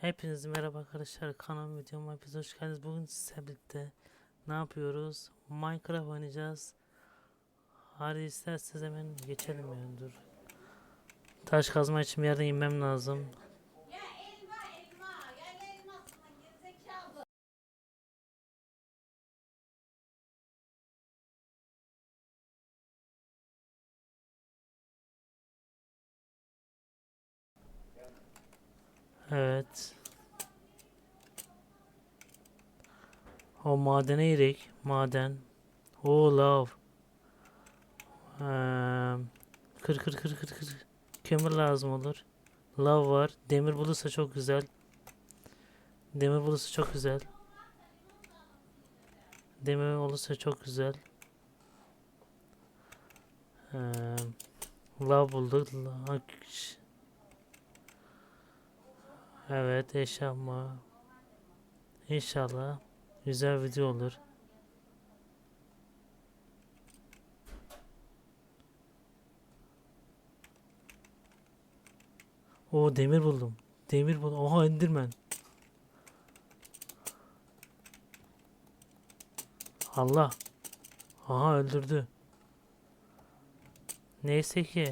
Hepinize merhaba arkadaşlar kanalıma videoma hepiniz hoş geldiniz. Bugün sizlerle birlikte ne yapıyoruz? Minecraft oynayacağız. Hadi isterseniz hemen geçelim yani. Taş kazma için bir yerden inmem lazım. Ya elma elma. Ya elmasına gerizekalı. Evet. O madene girek. Maden. O lav. Eee, kır kır kır kır kır. Kömür lazım olur. Lav var. Demir bulursa çok güzel. Demir bulursa çok güzel. Demir olursa çok güzel. Eee, lav bulduk. Evet inşallah. İnşallah güzel video olur. O demir buldum. Demir buldum. Oha Enderman. Allah. Aha öldürdü. Neyse ki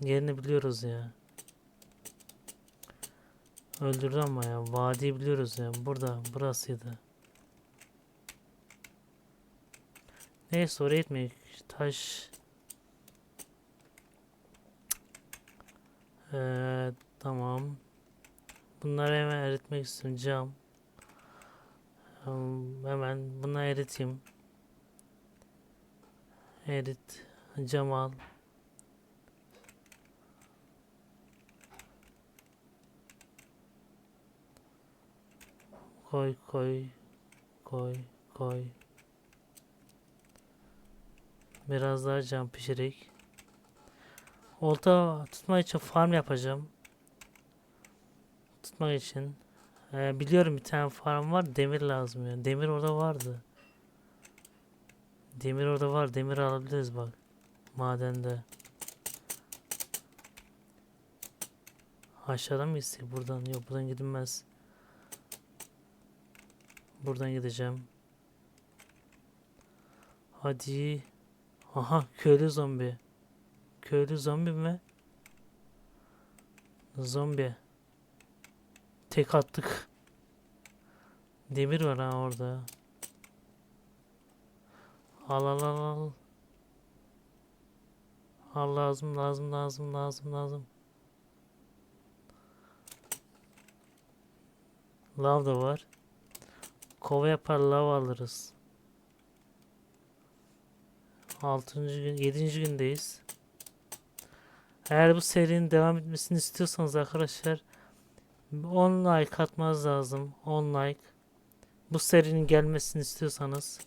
yerini biliyoruz ya. Öldürdü ama ya. Vadiyi biliyoruz ya. Burada. Burasıydı. Neyse oraya gitmeyin. Taş. Ee, tamam. Bunları hemen eritmek istiyorum. Cam. Hemen bunu eriteyim. Erit. Cam al. Koy koy koy koy. Biraz daha cam pişirek. Olta tutmak için farm yapacağım. Tutmak için. Ee, biliyorum bir tane farm var. Demir lazım yani. Demir orada vardı. Demir orada var. Demir alabiliriz bak. Madende. Aşağıdan mı gitsek? Buradan. Yok buradan gidilmez. Buradan gideceğim. Hadi. Aha köylü zombi. Köylü zombi mi? Zombi. Tek attık. Demir var ha orada. Al al al al. Al lazım lazım lazım lazım lazım. Lav da var. Kova yapar lav alırız. 6. gün 7. gündeyiz. Eğer bu serinin devam etmesini istiyorsanız arkadaşlar 10 like atmanız lazım. 10 like. Bu serinin gelmesini istiyorsanız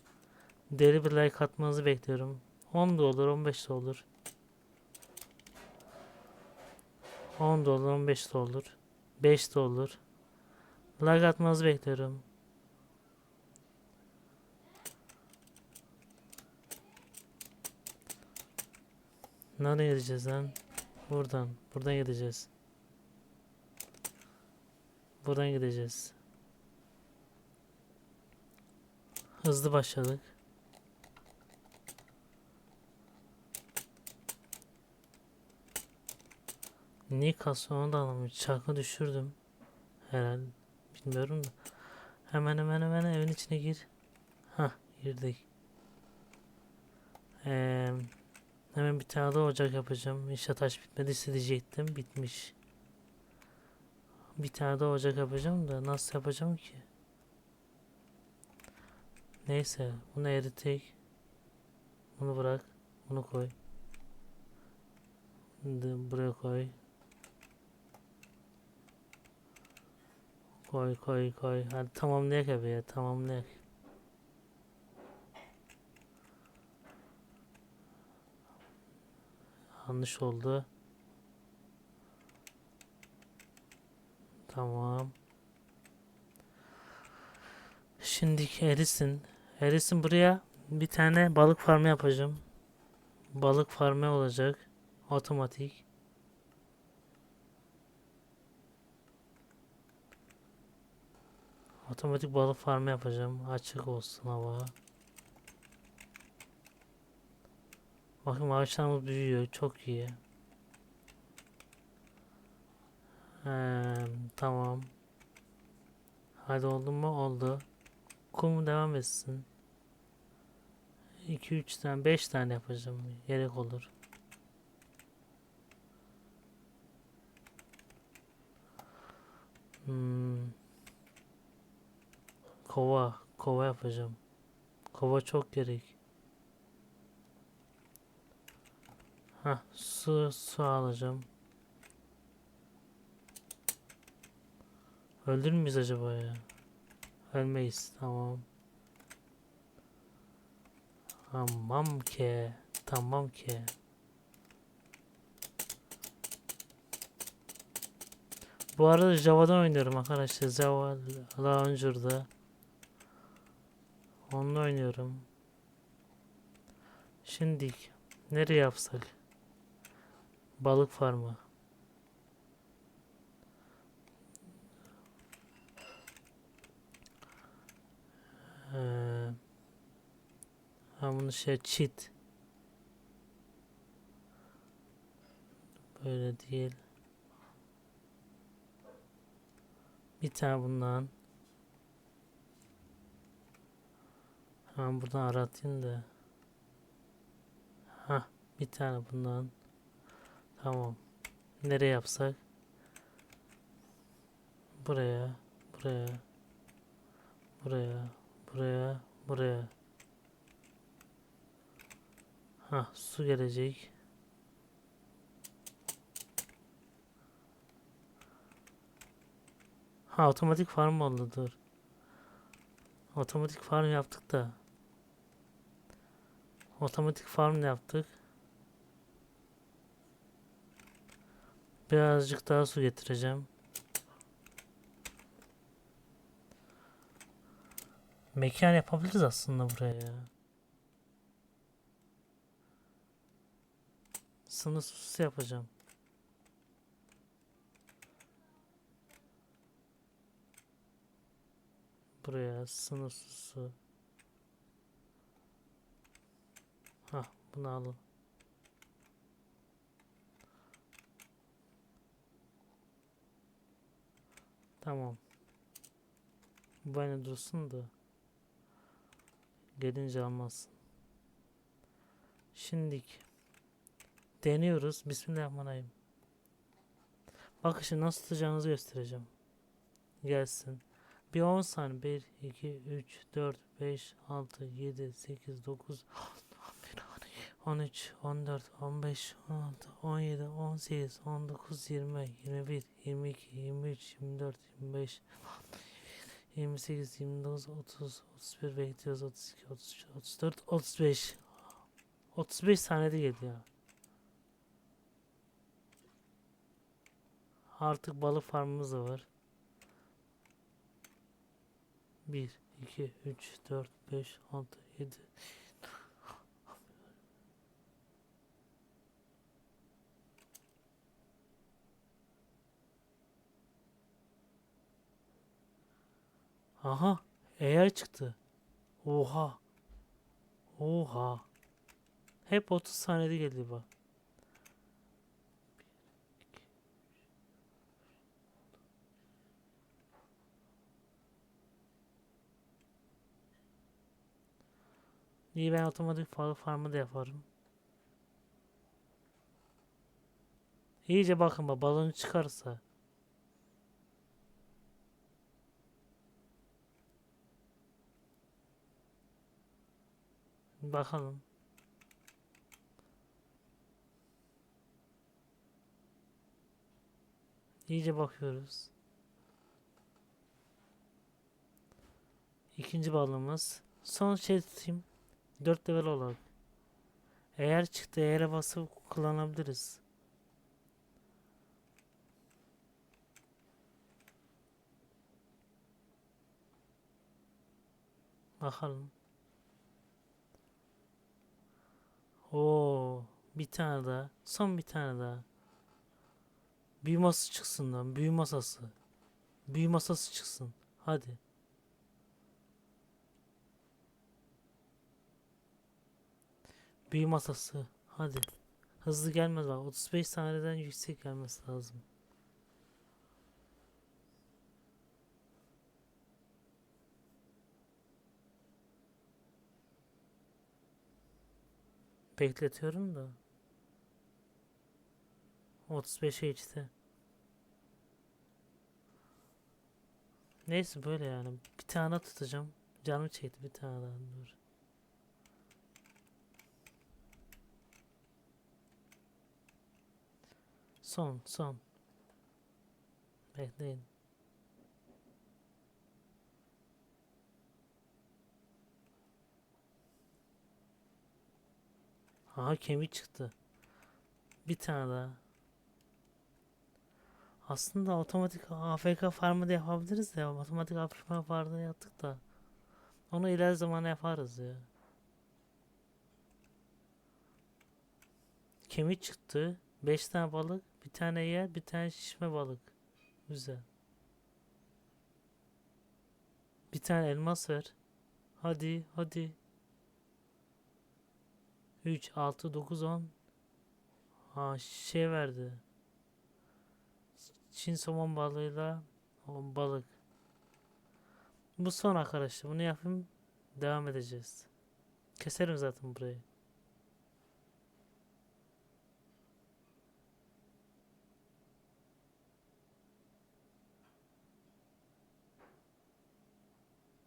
deli bir like atmanızı bekliyorum. 10 da olur, 15 de olur. 10 da olur, 15 de olur. 5 de olur. Like atmanızı bekliyorum. Nereye gideceğiz lan? Buradan. Buradan gideceğiz. Buradan gideceğiz. Hızlı başladık. Niye kasonu da alamıyor? Çarkı düşürdüm. Herhalde. Bilmiyorum da. Hemen hemen hemen evin içine gir. Hah girdik. Eee... Hemen bir tane daha ocak yapacağım. İnşaat taş bitmedi diyecektim. Bitmiş. Bir tane daha ocak yapacağım da nasıl yapacağım ki? Neyse bunu eritek. Bunu bırak. Bunu koy. Buraya koy. Koy koy koy. Hadi tamamlayak abi ya tamamlayak. Yanlış oldu. Tamam. Şimdiki erisin. Erisin buraya bir tane balık farmı yapacağım. Balık farmı olacak. Otomatik. Otomatik balık farmı yapacağım. Açık olsun hava. Bakın ağaçlarımız büyüyor. Çok iyi. Eee, tamam. Hadi oldu mu? Oldu. Kum devam etsin. 2 3 tane 5 tane yapacağım. Gerek olur. Hmm. Kova, kova yapacağım. Kova çok gerek. Ha, su su alacağım. Öldür müyüz acaba ya? Ölmeyiz. Tamam. Tamam ki. Tamam ki. Bu arada Java'dan oynuyorum arkadaşlar. Java Launcher'da. Onunla oynuyorum. Şimdi nereye yapsak? Balık farmı. Ee, ha bunu şey cheat. Böyle değil. Bir tane bundan. Hemen buradan aratayım da. Ha, bir tane bundan. Tamam. Nereye yapsak? Buraya, buraya, buraya, buraya, buraya. Ha, su gelecek. Ha, otomatik farm oldu dur. Otomatik farm yaptık da. Otomatik farm ne yaptık? Birazcık daha su getireceğim. Mekan yapabiliriz aslında buraya ya. Sınır susu yapacağım. Buraya sınır susu. Hah bunu alın. Tamam. Bu bana dursun da. Gelince almazsın. Şimdilik. Deniyoruz. Bismillahirrahmanirrahim. Bakın şimdi nasıl tutacağınızı göstereceğim. Gelsin. Bir 10 saniye. 1, 2, 3, 4, 5, 6, 7, 8, 9, 13, 14, 15, 16, 17, 18, 19, 20, 21, 22, 23, 24, 25, 28, 29, 30, 31 bekliyoruz. 32, 33, 34, 35. 35 saniyede geliyor. Artık balık farmımız da var. 1, 2, 3, 4, 5, 6, 7. Aha, eğer çıktı. Oha. Oha. Hep 30 saniyede geliyor bak. İyi ben otomatik farmı da yaparım. İyice bakın bak balonu çıkarsa. Bakalım. İyice bakıyoruz. İkinci balığımız. Son şey tutayım. 4 level olarak. Eğer çıktı eğer basıp kullanabiliriz. Bakalım. Oo, bir tane daha. Son bir tane daha. Büyü masası çıksın lan. Büyü masası. Büyü masası çıksın. Hadi. Büyü masası. Hadi. Hızlı gelmez bak. 35 saniyeden yüksek gelmesi lazım. Bekletiyorum da. 35'e geçti. Neyse böyle yani. Bir tane tutacağım. Canım çekti bir tane daha. Dur. Son, son. Bekleyin. Aha kemik çıktı. Bir tane daha. Aslında otomatik AFK farmı da yapabiliriz ya. Otomatik AFK farmı yaptık da. Onu ileri zamana yaparız ya. Kemik çıktı. 5 tane balık, bir tane yer, bir tane şişme balık. Güzel. Bir tane elmas ver. Hadi, hadi. 3, 6, 9, 10. Ha şey verdi. Çin somon balığıyla balık. Bu son arkadaşlar. Bunu yapayım. Devam edeceğiz. Keserim zaten burayı.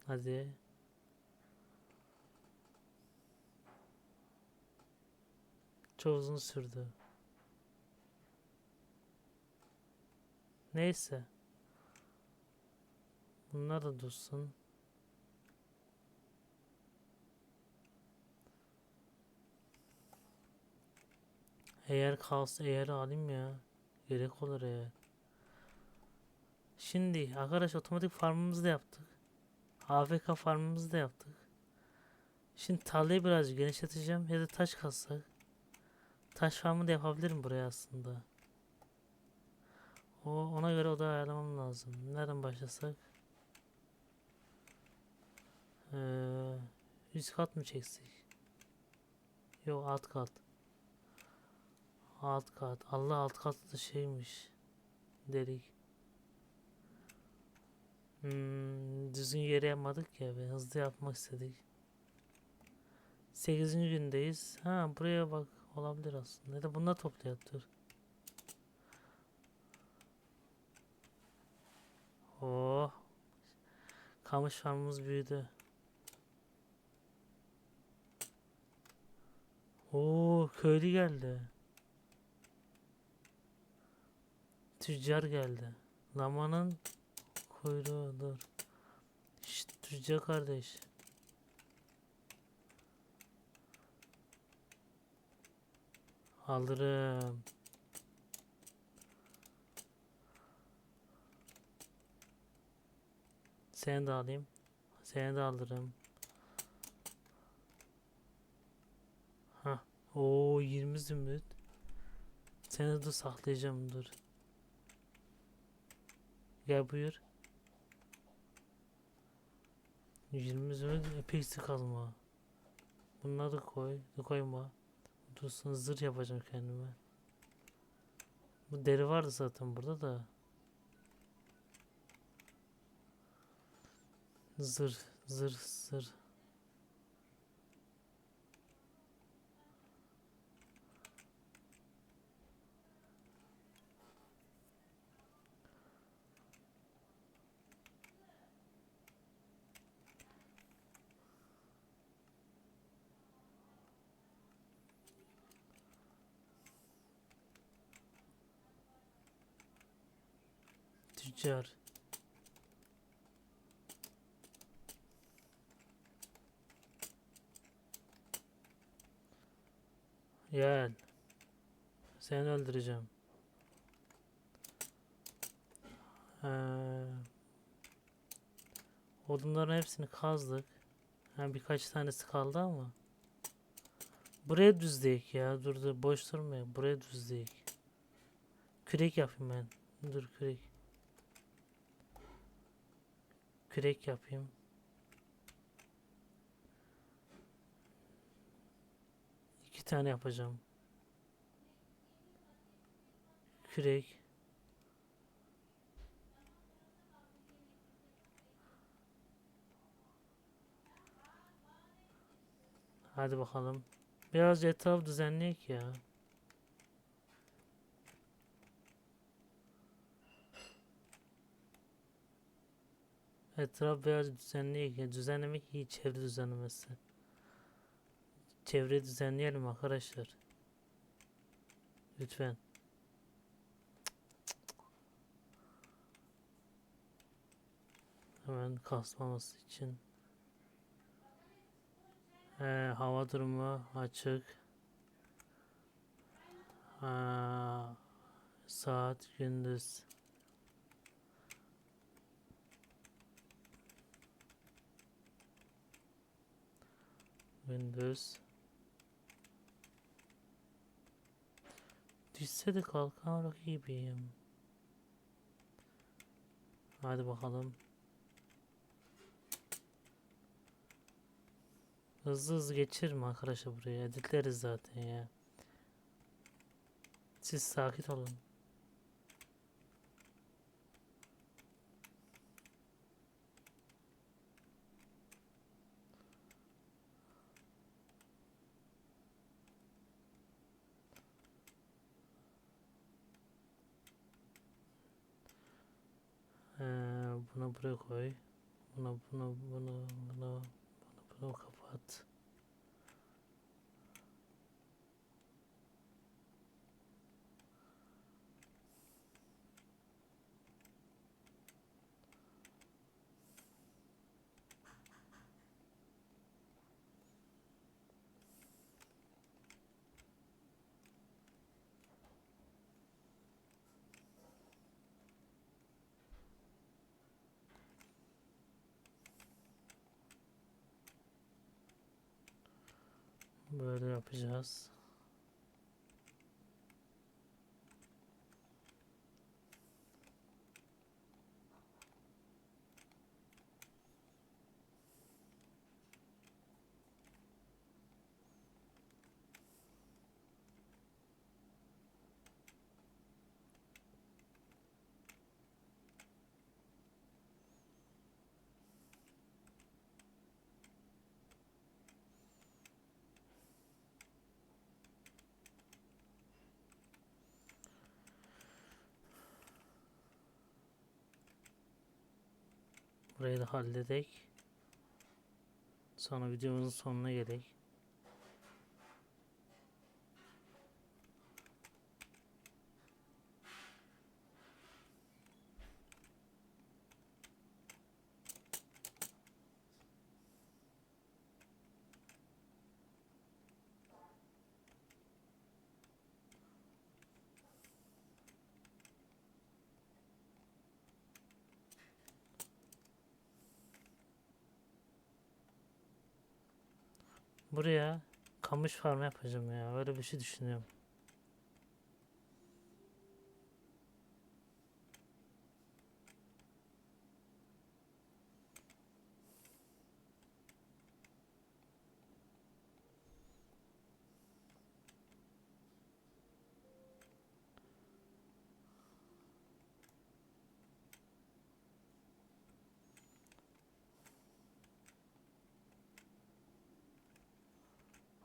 Hadi. Çok uzun sürdü. Neyse. Bunlar da dursun. Eğer kalsa eğer alayım ya. Gerek olur eğer. Şimdi arkadaş otomatik farmımızı da yaptık. AFK farmımızı da yaptık. Şimdi tarlayı birazcık genişleteceğim ya da taş kazsak. Taş farmı da yapabilirim buraya aslında. O ona göre oda ayarlamam lazım. Nereden başlasak? Ee, üst kat mı çeksek? Yok alt kat. Alt kat. Allah alt katı da şeymiş. Delik. Hmm, düzgün yere yapmadık ya ve hızlı yapmak istedik. 8. gündeyiz. Ha buraya bak olabilir aslında. Ya da bunlar toplayalım dur. Oh. Kamış farmımız büyüdü. Oo köylü geldi. Tüccar geldi. Lamanın kuyruğu dur. Şşt tüccar kardeş. Alırım. Seni de alayım. Seni de alırım. Ha. Oo 20 zümrüt. Seni de saklayacağım dur. Gel buyur. 20 zümrüt epeksi kazma. Bunları koy. Koyma. Dursun zırh yapacağım kendime. Bu deri vardı zaten burada da. Zırh, zırh, zırh. Tüccar. Gel. Seni öldüreceğim. Ee, odunların hepsini kazdık. Ha, birkaç tanesi kaldı ama. Buraya düzleyek ya. Dur dur boş durmayın. Buraya düzleyek. Kürek yapayım ben. Dur kürek. Kürek yapayım. İki tane yapacağım. Kürek. Hadi bakalım. Biraz etraf düzenleyek ya. Etraf biraz düzenleyek ya. Düzenlemek iyi çevre düzenlemesi. Çevre düzenleyelim arkadaşlar. Lütfen. Hemen kasmaması için. Ee, hava durumu açık. Aa, saat gündüz. Gündüz. Düşse de kalkan rakibiyim. Hadi bakalım. Hızlı hızlı geçirme arkadaşlar buraya. Editleriz zaten ya. Siz sakin olun. Ee, bunu buraya koy. Bunu bunu bunu bunu bunu bunu kapat. Böyle yapacağız. Burayı da halledek. Sonra videomuzun sonuna gelek. Buraya kamış farmı yapacağım ya. Öyle bir şey düşünüyorum.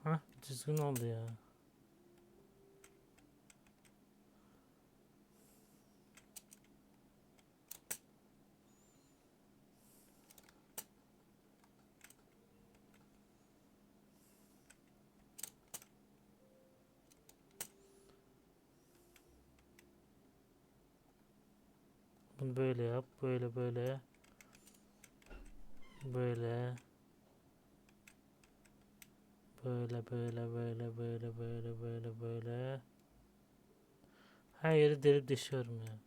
Hah düzgün oldu ya. Böyle yap, böyle böyle. Böyle. Böyle böyle böyle böyle böyle böyle böyle. Her yeri delip deşiyorum ya.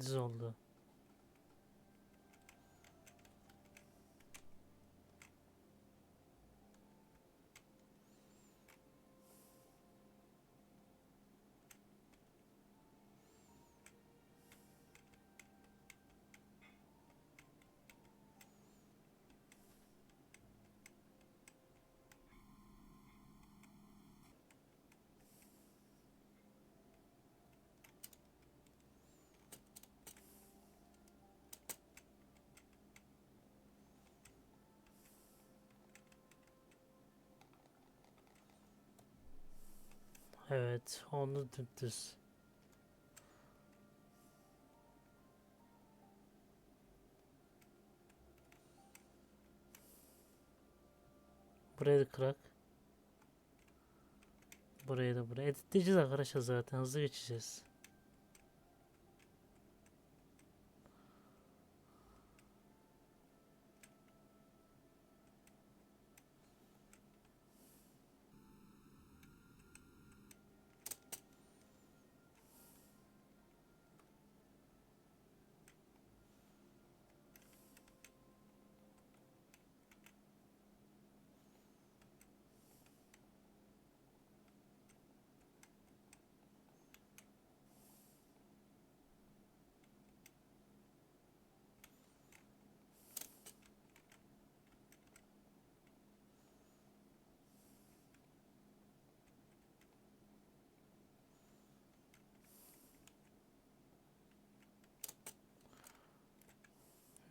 Düz oldu. Evet, onu düz. Burayı da kırak. Burayı da buraya. Editleyeceğiz arkadaşlar zaten. Hızlı geçeceğiz.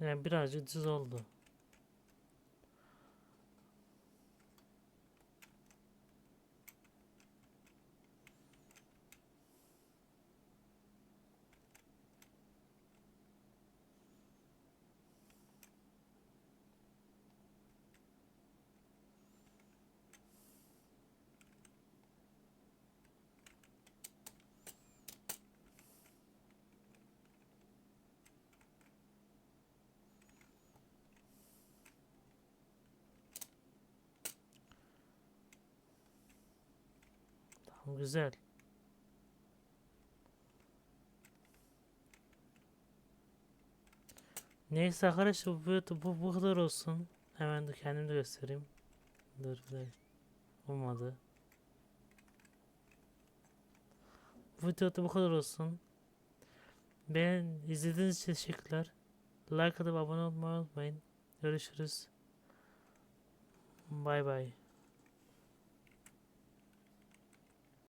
Yani birazcık düz oldu. Güzel. Neyse arkadaşlar bu, bu, bu kadar olsun. Hemen de kendim de göstereyim. Dur bir dakika. Olmadı. Bu videoda bu kadar olsun. Ben izlediğiniz için teşekkürler. Like atıp abone olmayı unutmayın. Görüşürüz. Bay bay.